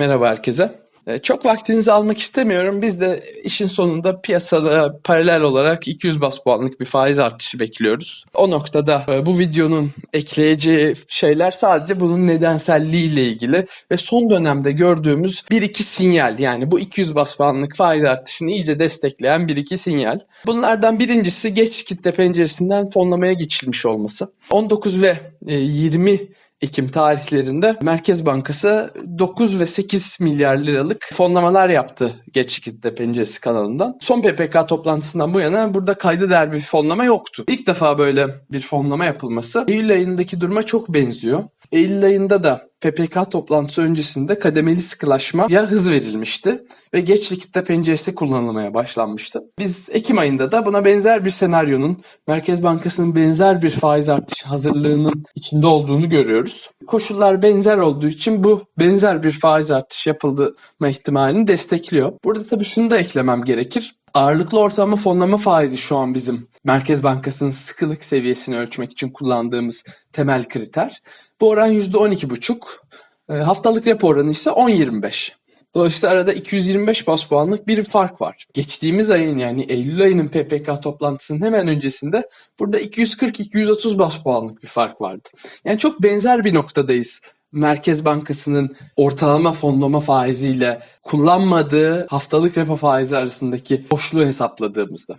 Merhaba herkese. Ee, Çok vaktinizi almak istemiyorum. Biz de işin sonunda piyasada paralel olarak 200 bas puanlık bir faiz artışı bekliyoruz. O noktada e, bu videonun ekleyeceği şeyler sadece bunun nedenselliği ile ilgili ve son dönemde gördüğümüz bir iki sinyal yani bu 200 bas puanlık faiz artışını iyice destekleyen bir iki sinyal. Bunlardan birincisi geç kitle penceresinden fonlamaya geçilmiş olması. 19 ve e, 20 Ekim tarihlerinde Merkez Bankası 9 ve 8 milyar liralık fonlamalar yaptı Geç Kitle Penceresi kanalından. Son PPK toplantısından bu yana burada kayda değer bir fonlama yoktu. İlk defa böyle bir fonlama yapılması Eylül ayındaki duruma çok benziyor. Eylül ayında da PPK toplantısı öncesinde kademeli sıkılaşmaya hız verilmişti ve geç kitle penceresi kullanılmaya başlanmıştı. Biz Ekim ayında da buna benzer bir senaryonun Merkez Bankası'nın benzer bir faiz artışı hazırlığının içinde olduğunu görüyoruz. Koşullar benzer olduğu için bu benzer bir faiz artışı yapılma ihtimalini destekliyor. Burada tabii şunu da eklemem gerekir. Ağırlıklı ortalama fonlama faizi şu an bizim Merkez Bankası'nın sıkılık seviyesini ölçmek için kullandığımız temel kriter. Bu oran %12,5. E, Haftalık repo oranı ise 10.25. Dolayısıyla arada 225 bas puanlık bir fark var. Geçtiğimiz ayın yani Eylül ayının PPK toplantısının hemen öncesinde burada 240-230 bas puanlık bir fark vardı. Yani çok benzer bir noktadayız. Merkez Bankası'nın ortalama fonlama faiziyle kullanmadığı haftalık repo faizi arasındaki boşluğu hesapladığımızda.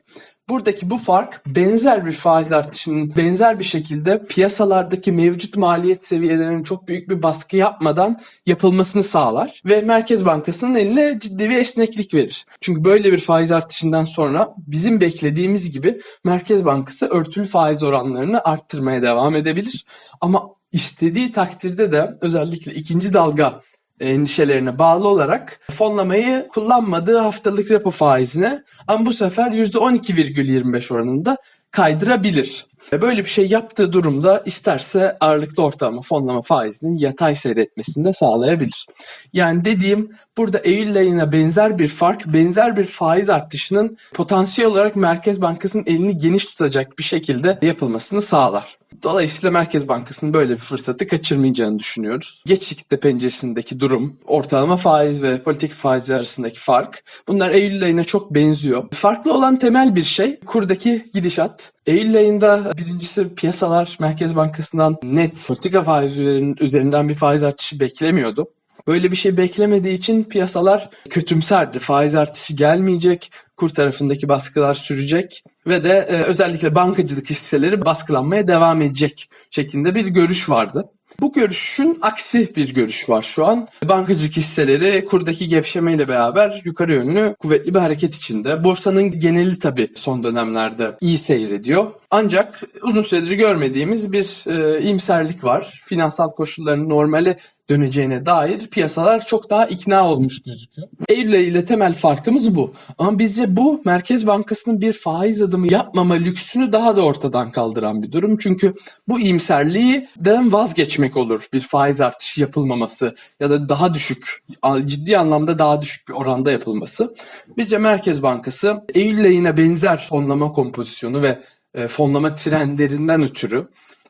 Buradaki bu fark benzer bir faiz artışının benzer bir şekilde piyasalardaki mevcut maliyet seviyelerinin çok büyük bir baskı yapmadan yapılmasını sağlar ve Merkez Bankası'nın eline ciddi bir esneklik verir. Çünkü böyle bir faiz artışından sonra bizim beklediğimiz gibi Merkez Bankası örtülü faiz oranlarını arttırmaya devam edebilir. Ama istediği takdirde de özellikle ikinci dalga endişelerine bağlı olarak fonlamayı kullanmadığı haftalık repo faizine ama bu sefer %12,25 oranında kaydırabilir. Böyle bir şey yaptığı durumda isterse ağırlıklı ortalama fonlama faizinin yatay seyretmesini de sağlayabilir. Yani dediğim burada Eylül ayına benzer bir fark, benzer bir faiz artışının potansiyel olarak Merkez Bankası'nın elini geniş tutacak bir şekilde yapılmasını sağlar. Dolayısıyla Merkez Bankası'nın böyle bir fırsatı kaçırmayacağını düşünüyoruz. Geç kitle penceresindeki durum, ortalama faiz ve politik faiz arasındaki fark bunlar Eylül ayına çok benziyor. Farklı olan temel bir şey kurdaki gidişat. Eylül ayında birincisi piyasalar Merkez Bankası'ndan net politika faiz üzerinden bir faiz artışı beklemiyordu. Böyle bir şey beklemediği için piyasalar kötümserdi. Faiz artışı gelmeyecek, kur tarafındaki baskılar sürecek ve de e, özellikle bankacılık hisseleri baskılanmaya devam edecek şeklinde bir görüş vardı. Bu görüşün aksi bir görüş var şu an. Bankacılık hisseleri kurdaki gevşemeyle beraber yukarı yönlü kuvvetli bir hareket içinde. Borsanın geneli tabii son dönemlerde iyi seyrediyor. Ancak uzun süredir görmediğimiz bir e, iyimserlik var. Finansal koşulların normale döneceğine dair piyasalar çok daha ikna olmuş gözüküyor. Eylül ile temel farkımız bu. Ama bizce bu Merkez Bankası'nın bir faiz adımı yapmama lüksünü daha da ortadan kaldıran bir durum. Çünkü bu iyimserliğinden vazgeçmek olur bir faiz artışı yapılmaması ya da daha düşük, ciddi anlamda daha düşük bir oranda yapılması. Bizce Merkez Bankası Eylül ayına benzer fonlama kompozisyonu ve e, fonlama trendlerinden ötürü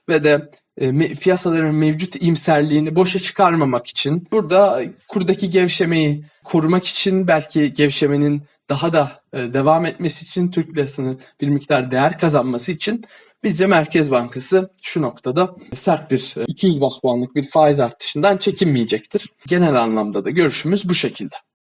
ve de e, piyasaların mevcut imserliğini boşa çıkarmamak için burada kurdaki gevşemeyi korumak için belki gevşemenin daha da e, devam etmesi için Türk lirasının bir miktar değer kazanması için bizce Merkez Bankası şu noktada sert bir 200 bas puanlık bir faiz artışından çekinmeyecektir. Genel anlamda da görüşümüz bu şekilde.